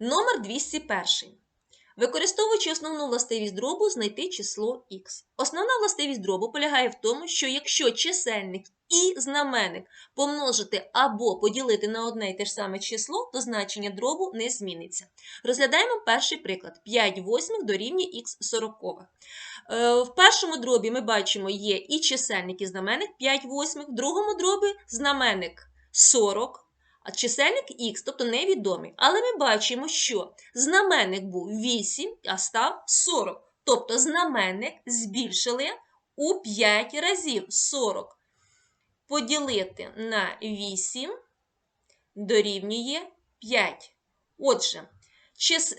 Номер 201. Використовуючи основну властивість дробу, знайти число х. Основна властивість дробу полягає в тому, що якщо чисельник і знаменник помножити або поділити на одне і те ж саме число, то значення дробу не зміниться. Розглядаємо перший приклад. 5 восьмих дорівнює х сорокових. Е, В першому дробі ми бачимо є і чисельник, і знаменник 5 восьмих, в другому дробі знаменник 40, а чисельник х, тобто невідомий. Але ми бачимо, що знаменник був 8, а став 40. Тобто знаменник збільшили у 5 разів 40. Поділити на 8 дорівнює 5. Отже,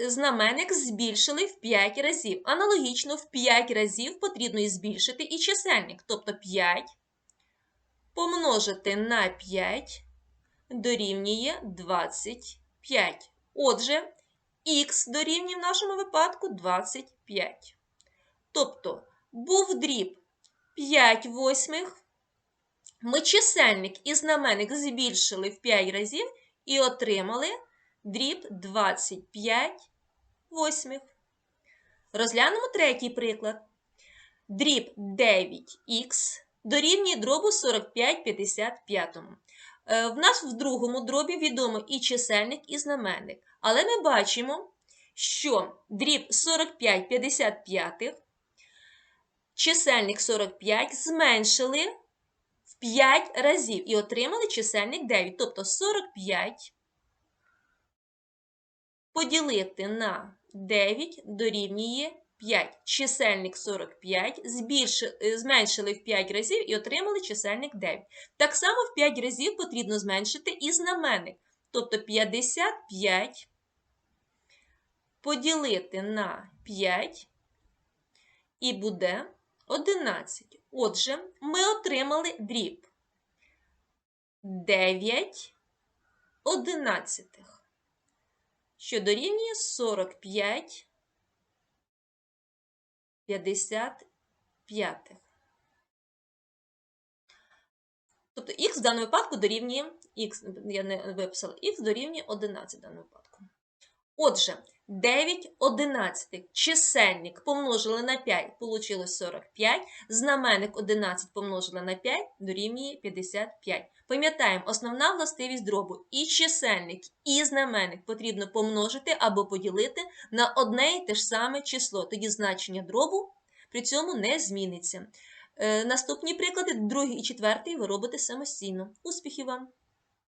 знаменник збільшили в 5 разів. Аналогічно в 5 разів потрібно і збільшити і чисельник. Тобто 5 помножити на 5 дорівнює 25. Отже, х дорівнює в нашому випадку 25. Тобто, був дріб 5 восьмих. Ми чисельник і знаменник збільшили в 5 разів і отримали дріб 25 восьмих. Розглянемо третій приклад. Дріб 9х дорівнює дробу 45 55. Е, В нас в другому дробі відомо і чисельник, і знаменник. Але ми бачимо, що дріб 45 55, чисельник 45 зменшили в 5 разів і отримали чисельник 9. Тобто 45 поділити на 9 дорівнює 5. Чисельник 45 збільши- е, зменшили в 5 разів і отримали чисельник 9. Так само в 5 разів потрібно зменшити і знаменник. Тобто 55 поділити на 5 і буде 11. Отже, ми отримали дріб 9 одинадцятих, що дорівнює 45 55. Тобто х в даному випадку дорівнює х, я не виписала, х дорівнює 11 в даному випадку. Отже, 9 одинадцятих чисельник помножили на 5, получилось 45. Знаменник 11 помножили на 5 дорівнює 55. Пам'ятаємо, основна властивість дробу і чисельник, і знаменник потрібно помножити або поділити на одне і те ж саме число. Тоді значення дробу при цьому не зміниться. Е, Наступні приклади, другий і четвертий, ви робите самостійно. Успіхів вам!